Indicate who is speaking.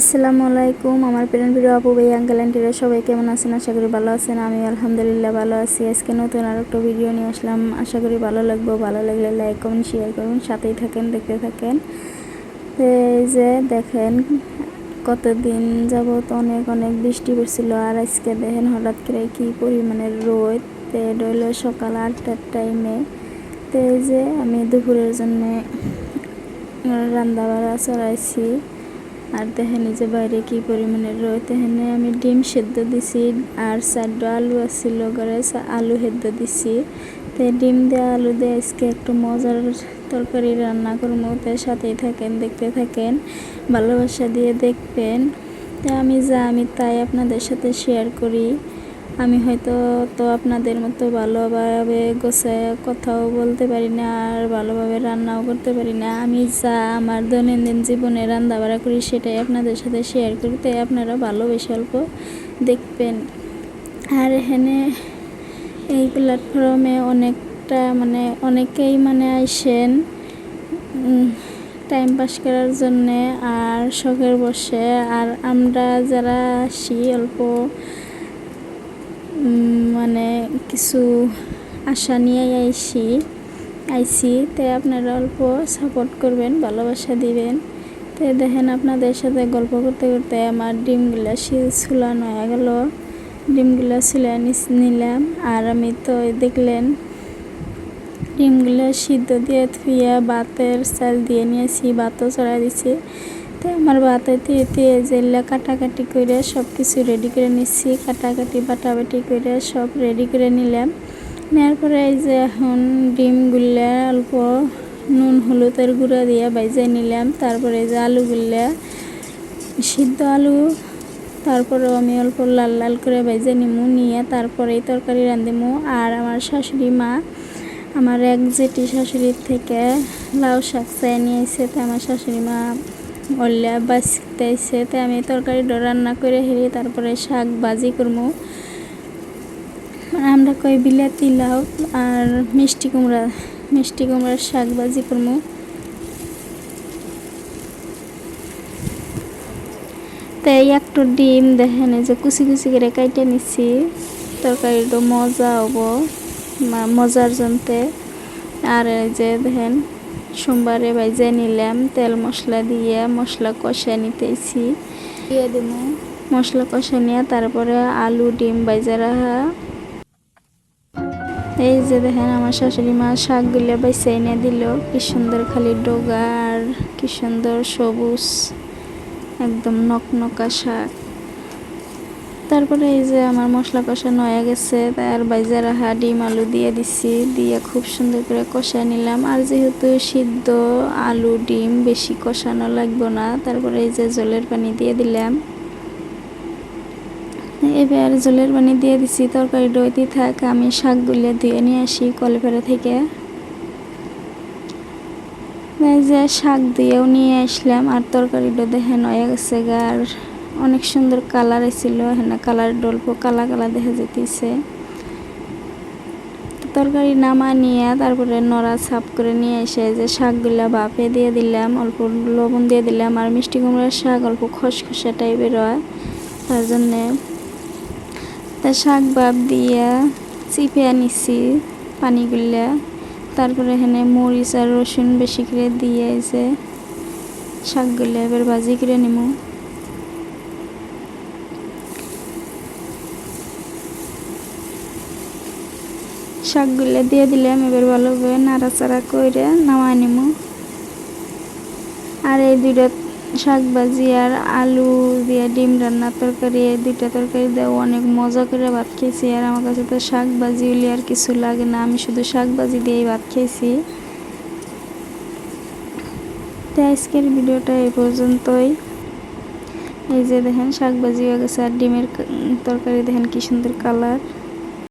Speaker 1: আসসালামু আলাইকুম, আমার প্রেরণ ভিডিও আপু ভাই আঙ্কেল আন্টিরা সবাই কেমন আছেন? আশা করি ভালো আছেন আমি আলহামদুলিল্লাহ ভালো আছি। আজকে নতুন আর একটা ভিডিও নিয়ে আসলাম। আশা করি ভালো লাগবে, ভালো লাগলে লাইক কমেন্ট শেয়ার করুন, সাথেই থাকেন, দেখতে থাকেন। এই যে দেখেন, কতদিন যাবত অনেক অনেক বৃষ্টি পড়ছিল, আর আজকে দেখেন হঠাৎ করে কি পরিমাণের রোদ। তো হলো সকাল আটটার টাইমে তো এই যে আমি দুপুরের জন্য রান্না বাড়া চড়াইছি। আর দেখেন যে বাইরে কি পরিমাণের রোদ এখানে আমি ডিম সেদ্ধ দিছি আর চারটা আলু আসছিল ঘরে আলু সেদ্ধ দিছি। তো ডিম দিয়ে, আলু দিয়ে, আজকে একটু মজার তরকারি রান্না করব। তার সাথেই থাকেন, দেখতে থাকেন, ভালোবাসা দিয়ে দেখবেন। তা আমি যা, আমি তাই আপনাদের সাথে শেয়ার করি। আমি হয়তো তো আপনাদের মতো ভালোভাবে গোছায় কথাও বলতে পারি না আর ভালোভাবে রান্নাও করতে পারি না। আমি যা আমার দৈনন্দিন জীবনে রান্না বাড়া করি সেটাই আপনাদের সাথে শেয়ার করি, তাই আপনারা ভালোবেসে অল্প দেখবেন। আর এখানে এই প্ল্যাটফর্মে অনেকটা মানে অনেকেই মানে আইসেন টাইম পাস করার জন্যে আর শখের বসে। আর আমরা যারা আসি অল্প মানে কিছু আশা নিয়ে আইসি আইসি তাই আপনারা অল্প সাপোর্ট করবেন, ভালোবাসা দিবেন। তো দেখেন আপনাদের সাথে গল্প করতে করতে আমার ডিমগুলা ছুলানো হয়ে গেল। ডিমগুলা ছুলে নিলাম। আর আমি তো দেখলেন, ডিমগুলো সিদ্ধ দিয়ে ধুয়ে ভাতের চাল দিয়ে নিয়েছি ভাতও চড়াই দিছি। তো আমার দিয়ে দিয়ে যেগুলো কাটাকাটি করে সব কিছু রেডি করে নিচ্ছি। কাটাকাটি, বাটাবাটি করে সব রেডি করে নিলাম। নেওয়ার পরে এই যে এখন ডিমগুলো অল্প নুন, হলুদের গুঁড়া দিয়ে বাইজে নিলাম। তারপরে এই যে আলুগুলো, সিদ্ধ আলু তারপরেও আমি অল্প লাল লাল করে ভেজে নিমু, নিয়ে তারপরে তরকারি রাঁধিমু। আর আমার শাশুড়ি মা, আমার এক জেটি শাশুড়ির থেকে লাউ শাক চাই নিয়েছে তো আমার শাশুড়ি মা অল্লা এসে তো আমি তরকারিটা রান্না করে হেরি, তারপরে শাক ভাজি করব আমরা কই বিলাতি, লাউ আর মিষ্টি কুমড়া, মিষ্টি কুমড়ার শাক ভাজি করব তাই একটু ডিম দেখেন যে কুচি কুচি করে কাইটে নিচ্ছি তরকারিটা মজা হব মজার জন্যে আর এই যে দেখেন সোমবারে বাইজে নিলাম তেল মশলা দিয়ে মশলা কষা নিতেছি। দিয়ে দেব মশলা কষা নিয়ে তারপরে আলু ডিম বাইজে রাখা এই যে দেখেন আমার শাশুড়ি মা শাকগুলো বাইসে এনে দিল। কি সুন্দর খালি ডোগা আর কি সুন্দর সবুজ একদম নকনকা শাক। তারপরে এই যে আমার মশলা কষানো হয়ে গেছে, তার বাইজা রাখা ডিম আলু দিয়ে দিছি, দিয়ে খুব সুন্দর করে কষা নিলাম। আর যেহেতু সিদ্ধ আলু ডিম বেশি কষানো লাগবে না, তারপরে এই যে জলের পানি দিয়ে দিলাম। এবার জলের পানি দিয়ে দিছি, তরকারি ডইতে থাক, আমি শাকগুলো ধুয়ে নিয়ে আসি কলেপাড়া থেকে। যে শাক দিয়েও নিয়ে আসলাম, আর তরকারিটা দেখেন হয়ে গেছে গা, আর অনেক সুন্দর কালার এসেছিল হ্যাঁ কালার ডল্প কালা কালা দেখা যেতেছে তরকারি নামা নিয়ে তারপরে নড়া ছাপ করে নিয়ে এসে যে শাকগুলা বাপে দিয়ে দিলাম, অল্প লবণ দিয়ে দিলাম আর মিষ্টি কুমড়ার শাক অল্প খসখসা টাইপের হয়, তার জন্যে তা শাক বাপ দিয়ে চিপে নিছি পানিগুলা। তারপরে এখানে মরিচ আর রসুন বেশি করে দিয়ে যে শাকগুলো এবার ভাজি করে নিমু। শাকগুলো দিয়ে দিলাম এবার ভালোভাবে নাড়াচাড়া করে নিমু আর এই দুইটা শাক ভাজি আর আলু দিয়ে ডিম রান্নার তরকারি, এই দুইটা তরকারি দিয়ে অনেক মজা করে ভাত খেয়েছি। আর আমার কাছে তো শাক ভাজি হলে আর কিছু লাগে না, আমি শুধু শাক ভাজি দিয়েই ভাত খেয়েছি। তো আজকের ভিডিওটা এই পর্যন্তই। এই যে দেখেন, শাক ভাজি হয়ে গেছে আর ডিমের তরকারি দেখেন কি সুন্দর কালার